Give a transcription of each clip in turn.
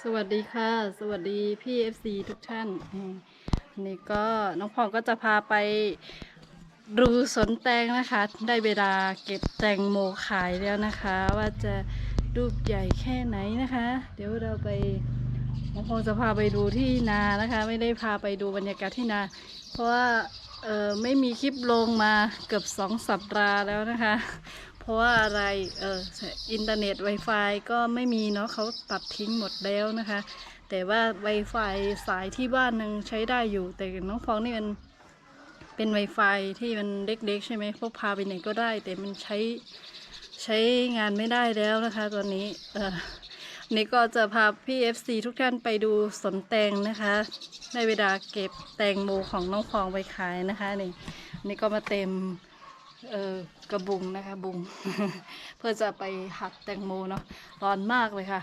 สวัสดีค่ะ สวัสดีพี่ FC ทุกท่านอันนี้ก็น้องพองก็จะพาไปดูสวนแตงนะคะ ได้เวลาเก็บแตงโมขายแล้วนะคะ ว่าจะลูกใหญ่แค่ไหนนะคะ เดี๋ยวเราไปน้องพองจะพาไปดูที่นานะคะ ไม่ได้พาไปดูบรรยากาศที่นา เพราะว่าเออไม่มีคลิปลงมาเกือบสองสัปดาห์แล้วนะคะ เพราะว่าอะไรเอออินเทอร์เน็ต Wi-Fi ก็ไม่มีเนาะเขาตัดทิ้งหมดแล้วนะคะ แต่ว่า Wi-Fi สายที่บ้านยังใช้ได้อยู่ แต่น้องฟองนี่มันเป็น Wi-Fi ที่มันเล็กๆ ใช่ไหมพกพาไปไหนก็ได้ แต่มันใช้ใช้งานไม่ได้แล้วนะคะ ตอนนี้เออนี่ก็จะพาพี่ FC ทุกท่านไปดูสวนแตงนะคะในเวลาเก็บแตงโมของน้องฟองไปขายนะคะนี่นี่ก็มาเต็ม เออกระบุงนะคะบุง เพื่อจะไปหักแตงโมเนาะร้อนมากเลยค่ะ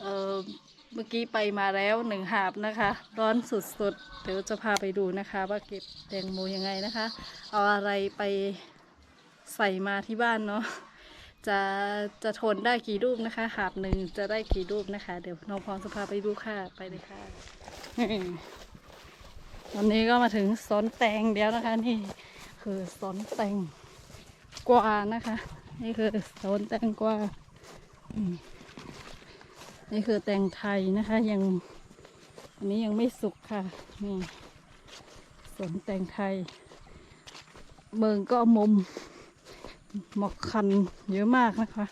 เออเมื่อกี้ไปมาแล้วหนึ่งหาบนะคะ ร้อนสุดๆ เดี๋ยวจะพาไปดูนะคะ ว่าเก็บแตงโมยังไงนะคะ เอาอะไรไปใส่มาที่บ้านเนาะจะจะทนได้กี่รูปนะคะหาบหนึ่งจะได้กี่รูปนะคะ เดี๋ยวน้องพรจะพาไปดูค่ะไปเลยค่ะตอนนี้ก็มาถึงสวนแตงแล้วนะคะนี่คือสวนแตง กวานะคะ นี่คือสวนแตงกวานี่คือแตงไทยนะคะ ยังอันนี้ยังไม่สุกค่ะ นี่สวนแตงไทยเมืองก็มุม หมอกคันเยอะมากนะคะ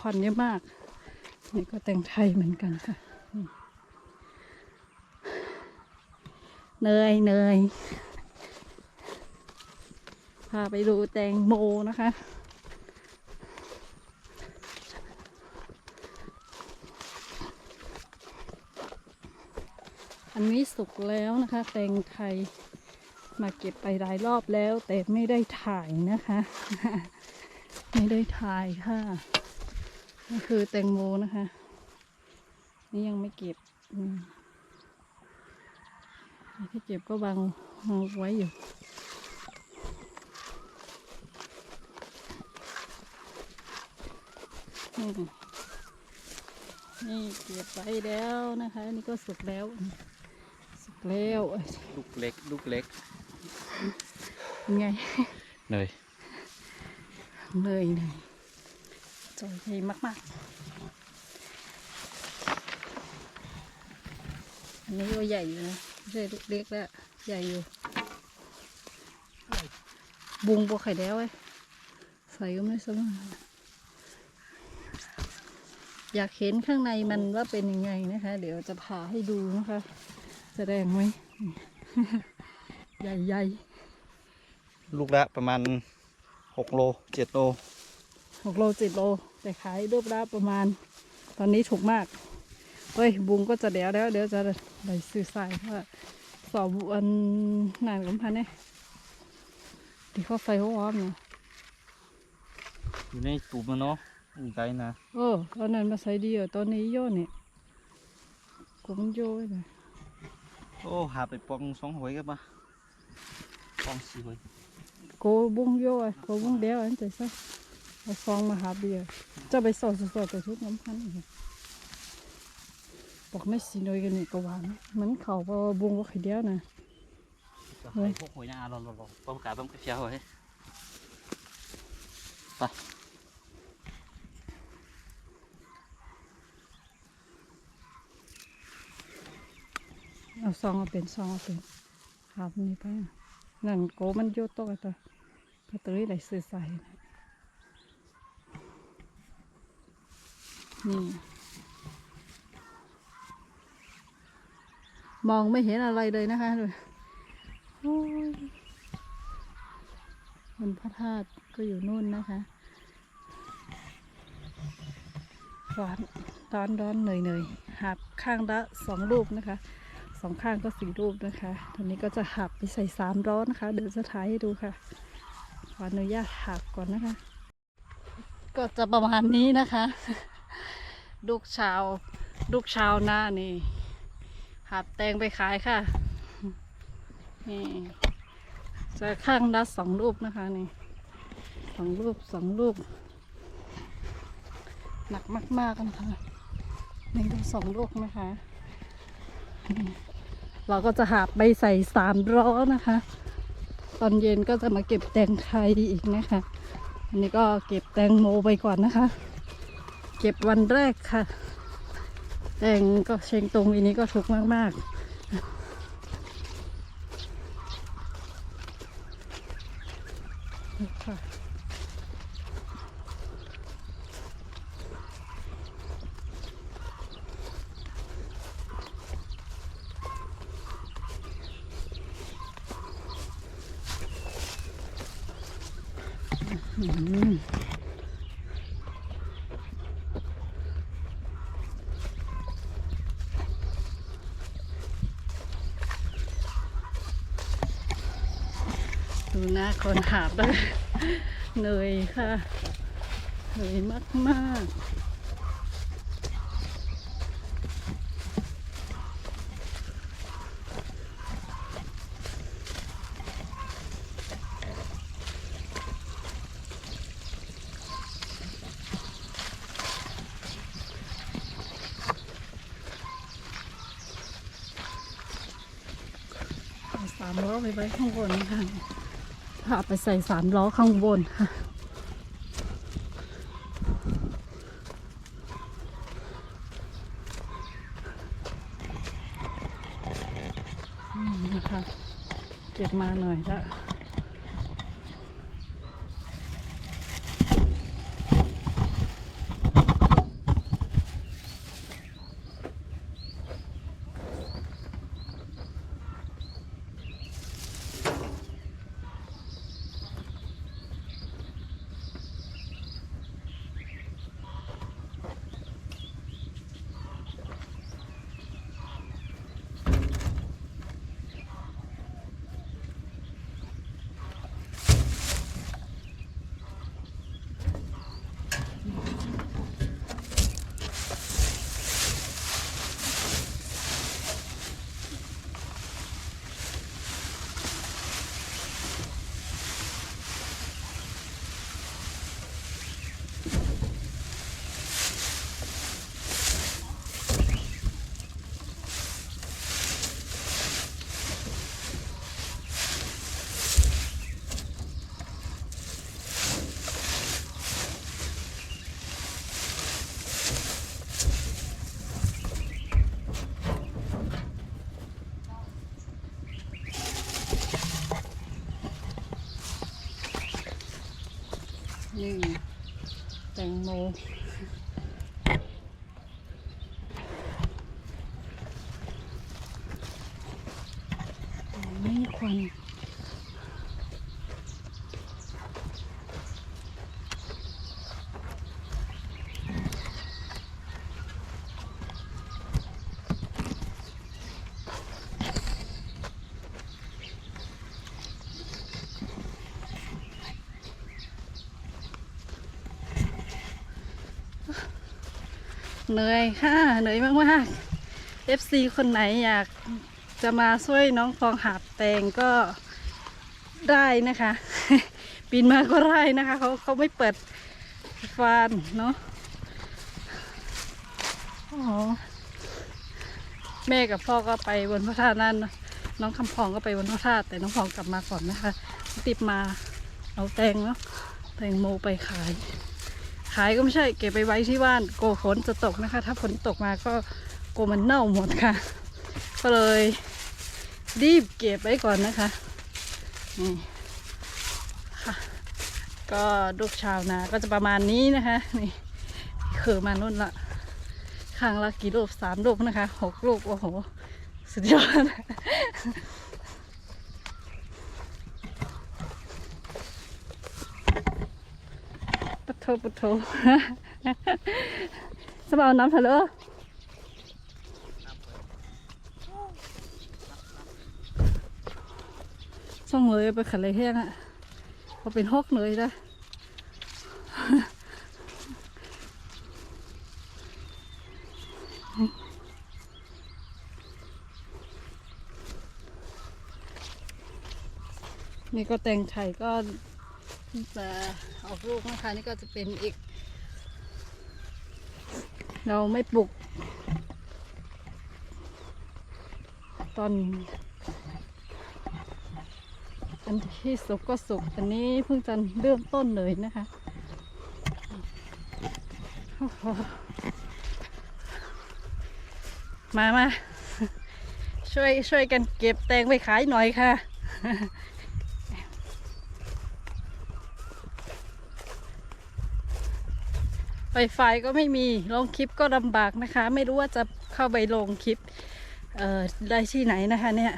ควันเยอะมาก นี่ก็แตงไทยเหมือนกันค่ะนี่เนยเนย พาไปดูแตงโมนะคะ อันนี้สุกแล้วนะคะ แตงไทยมาเก็บไปหลายรอบแล้ว แต่ไม่ได้ถ่ายนะคะ ไม่ได้ถ่ายค่ะ นี่คือแตงโมนะคะ นี่ยังไม่เก็บที่เก็บก็วางวางไว้อยู่ นี่นี่เก็บไปแล้วนะคะนี่ก็สุกแล้ว สุกแล้วเอ้ยลูกเล็กลูกเล็กเป็นไงเนยเลยเลยจอยใหญ่มากๆ อันนี้ก็ใหญ่อยู่นะไม่ใช่ลูกเล็กแล้วใหญ่อยู่บุงบัวไข่แล้วไอ้ยใส่ก็ไม่สมาก อยากเห็นข้างในมันว่าเป็นยังไงนะคะ เดี๋ยวจะพาให้ดูนะคะแสดงไหมใหญ่ลูกละประมาณหกโลเจ็ดโลๆหกโลเจ็ดโล แต่ขายรูปละประมาณ ตอนนี้ถูกมาก เฮ้ย บุงก็จะเดี๋ยวแล้ว เดี๋ยวจะได้ซื้อใส่เพราะว่าสอบอันนานกันพันเนี่ยที่เขาใส่หัวอ้อมเนี่ยอยู่ในตูบมันเนาะอยู่ ไกลนะเออตอนนั้นมาใส่ดีอะตอนนี้โย่เนี่ยกูมันโย่เลยโอ้หาไปปองสองหวยกันปะปองสี่หวยกูบุ้งโย่อะกูบุ้งเดียวอันใจซะเอาฟองมาหาเบียร์จะไปสอดสอดแต่ทุกน้ำพันอีกบอกไม่สีน้อยกันนี่ก็หวานเหมือนเขาพอบุ้งว่าไข่เดียวนะจะให้พวกหวยนะเราเราเราป้องกาป้องกระเชียวเฮ้ยไป เอาซองเอาเป็นซองเอาเป็นครับนี่ไปนั่นโกมันโยโตกตัวก็ตัวนี้ไหลซื้อใส่นะนี่มองไม่เห็นอะไรเลยนะคะดูโอ้ยมันพระธาตุก็อยู่นู่นนะคะ ร้อนร้อนร้อนเหนื่อยเหนื่อยหับข้างละสองลูกนะคะ สองข้างก็สี่รูปนะคะตอนนี้ก็จะหักไปใส่สามร้อนนะคะ เดี๋ยวจะถ่ายให้ดูค่ะ ขออนุญาตหักก่อนนะคะ ก็จะประมาณนี้นะคะ ลูกชาวลูกชาวหน้านี่ หับแตงไปขายค่ะ นี่จะข้างละสองรูปนะคะนี่สองรูปสองรูป หนักมากๆนะคะนี่ก็สองลูกนะคะ เราก็จะหาไปใส่สามล้อนะคะ ตอนเย็นก็จะมาเก็บแตงไทยอีกนะคะอันนี้ก็เก็บแตงโมไปก่อนนะคะ เก็บวันแรกค่ะ แตงก็เชงตรงอันนี้ก็ถูกมากๆนี่ค่ะ อืม ดูหน้าคนหาบเลยเหนื่อยค่ะ เหนื่อยมากมากๆ สามล้อไปไว้ข้างบนค่ะพาไปใส่สามล้อข้างบนค่ะ นี่นะคะ เก็บมาหน่อยละ นี่แตงโมควัน เหนื่อยค่ะเหนื่อยมากๆ FC คนไหนอยากจะมาช่วยน้องฟองหาบแตงก็ได้นะคะ ปีนมาก็ได้นะคะเขาเขาไม่เปิดฟานเนาะโอ้โหแม่กับพ่อก็ไปบนพระธาตุนั่นนะน้องคำพองก็ไปบนพระธาตุแต่น้องพองกลับมาก่อนนะคะ ติดมาเอาแตงเนาะแตงโมไปขาย ขายก็ไม่ใช่เก็บไปไว้ที่บ้านกลัวฝนจะตกนะคะ ถ้าฝนตกมาก็กลัวมันเน่าหมดค่ะ ก็เลยรีบเก็บไว้ก่อนนะคะนี่ค่ะ ก็ลูกชาวนาก็จะประมาณนี้นะคะนี่คือมานุ่นละข้างละกี่ลูกสามลูกนะคะหกลูกโอ้โห สุดยอด ปะ โทปะโทสบายน้ำเถอะเลยช่องเลยไปขันเลยแห้งอะพอเป็นฮอกเลยนะนี่ก็แตงไทยก็ จะออกลูกนะคะนี่ก็จะเป็นอีก เราไม่ปลูกตอนอันที่สุกก็สุกอันนี้เพิ่งจะเริ่มต้นเลยนะคะมามาช่วยช่วยกันเก็บแตงไปขายหน่อยค่ะ ไฟไฟก็ไม่มีลงคลิปก็ลำบากนะคะ ไม่รู้ว่าจะเข้าไปลงคลิปเอ่อได้ที่ไหนนะคะเนี่ย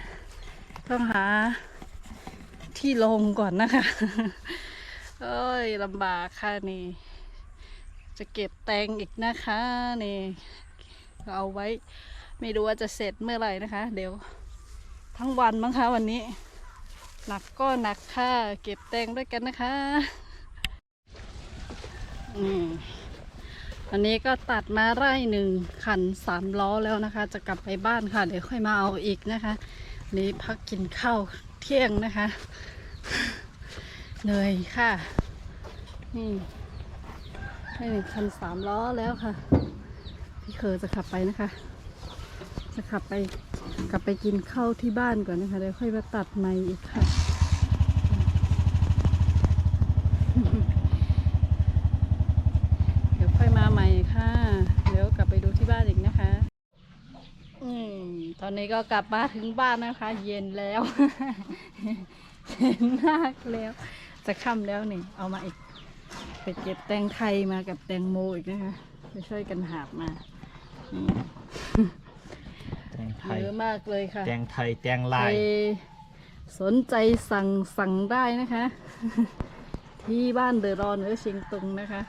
ต้องหาที่ลงก่อนนะคะเอ้ยลำบากค่ะนี่ จะเก็บแตงอีกนะคะนี่เอาไว้ ไม่รู้ว่าจะเสร็จเมื่อไหร่นะคะ เดี๋ยวทั้งวันมั้งคะวันนี้หนักก็หนักค่ะ เก็บแตงด้วยกันนะคะ อืม วันนี้ก็ตัดมาไร่หนึ่งขันสามล้อแล้วนะคะ จะกลับไปบ้านค่ะเดี๋ยวค่อยมาเอาอีกนะคะนี้พักกินข้าวเที่ยงนะคะเหนื่อยค่ะ นี่ให้หนึ่งคันสามล้อแล้วค่ะ พี่เคอจะขับไปนะคะ จะขับไปกลับไปกินข้าวที่บ้านก่อนนะคะเดี๋ยวค่อยมาตัดใหม่อีกค่ะ เดี๋ยวค่อยมาใหม่ค่ะ เดี๋ยวกลับไปดูที่บ้านอีกนะคะ อืม ต อนนี้ก็กลับมาถึงบ้านนะคะ เย็นแล้ว เย็นมากแล้ว จะค่ำแล้วนี่ เอามาอีก ไปเก็บแตงไทยมากับแตงโมอีกนะคะ ไปช่วยกันหาบมานี่แตงไทยเยอะมากเลยค่ะ แตงไทยแตงใคลารยสนใจสั่งสั่งได้นะคะ ที่บ้านเดอะรอนหรือเชียงตุงนะคะ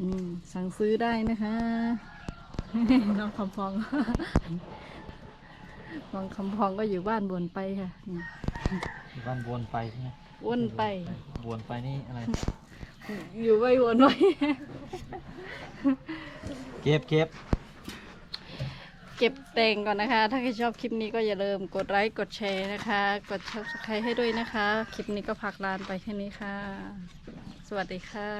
อืมสั่งซื้อได้นะคะน้องคำพอง น้องคำพองก็อยู่บ้านบนไปค่ะอืมวันวนไปใช่ไหมวนไป วนไปนี่อะไร อยู่ไว้วนไว้ เก็บเก็บเก็บแตงก่อนนะคะ ถ้าใครชอบคลิปนี้ก็อย่าลืมกดไลค์ กดแชร์นะคะ กด subscribe ให้ด้วยนะคะ คลิปนี้ก็พักลานไปแค่นี้ค่ะ สวัสดีค่ะ